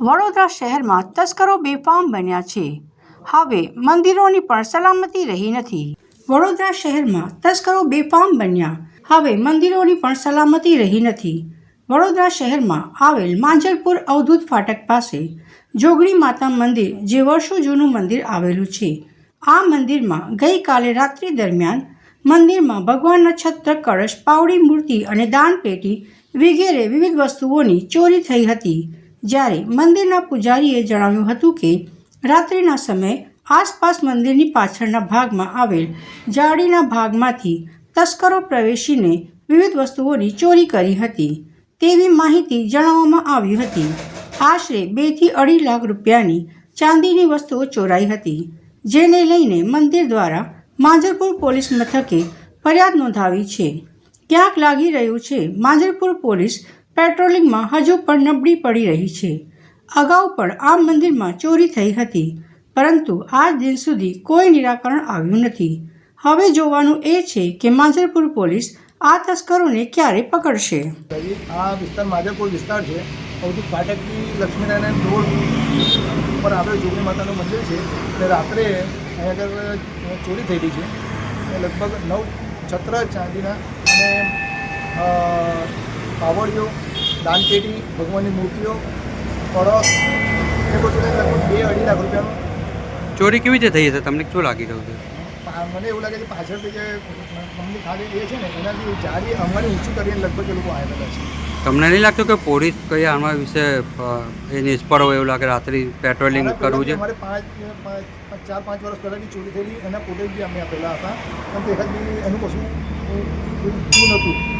વડોદરા શહેરમાં તસ્કરો બેફામ બન્યા છે. હવે મંદિરોની પણ સલામતી રહી નથી. વડોદરા શહેરમાં તસ્કરો બેફામ બન્યા. હવે મંદિરોની પણ સલામતી રહી નથી. વડોદરા શહેરમાં આવેલ માંજલપુર અવધૂત ફાટક પાસે જોગણી માતા મંદિર જે વર્ષો જૂનું મંદિર આવેલું છે. આ મંદિરમાં ગઈકાલે રાત્રિ દરમિયાન મંદિરમાં ભગવાનના છત્ર કળશ, પાવડી મૂર્તિ અને દાનપેટી વગેરે વિવિધ વસ્તુઓની ચોરી થઈ હતી. જ્યારે મંદિરના પૂજારીએ જણાવ્યું હતું કે, રાત્રિના સમયે આસપાસ મંદિરની પાછળના ભાગમાં આવેલ જાળીના ભાગમાંથી તસ્કરો પ્રવેશીને વિવિધ વસ્તુઓની ચોરી કરી હતી. તેવી માહિતી જણાવવામાં આવી હતી. આશરે બેથી અઢી લાખ રૂપિયાની ચાંદીની વસ્તુઓ ચોરાઈ હતી, જેને લઈને મંદિર દ્વારા માંજરપુર પોલીસ મથકે ફરિયાદ નોંધાવી છે. ક્યાંક લાગી રહ્યું છે, માંજરપુર પોલીસ પેટ્રોલિંગમાં હજુ પણ નબળી પડી રહી છે. અગાઉ પણ આ મંદિરમાં ચોરી થઈ હતી, પરંતુ આજ દિન સુધી કોઈ નિરાકરણ આવ્યું નથી. હવે જોવાનું એ છે કે માંજરપુર પોલીસ આ તસ્કરોને ક્યારે પકડશે? આ વિસ્તાર માધવપુર વિસ્તાર છે. સૌથી ફાટકથી લક્ષ્મીનારાયણ રોડ ઉપર આપણે જોગણી માતાનું મંદિર છે. અને રાત્રે અહીંયા આગળ ચોરી થયેલી છે. લગભગ નવ છત્ર ચાંદીના અને પાવડીઓ દાનપેટી ભગવાનની મૂર્તિઓ કળશ એ બધું લગભગ બે અઢી લાખ રૂપિયાનું ચોરી કેવી રીતે થઈ હશે તમને શું લાગી રહ્યું છે મને એવું લાગે છે પાછળથી જે મમ્મી ખાલી એ છે ને એનાથી જારી અમારી ઊંચું કરીને લગભગ એ લોકો આવેલા છે તમને નહીં લાગતું કે પોલીસ કઈ આના વિશે એ નિષ્ફળ હોય એવું લાગે રાત્રિ પેટ્રોલિંગ કરવું છે અમારે પાંચ ચાર પાંચ વર્ષ પહેલાંની ચોરી થયેલી એના ફોટેજ બી અમે આપેલા હતા પણ તે એનું કશું નહોતું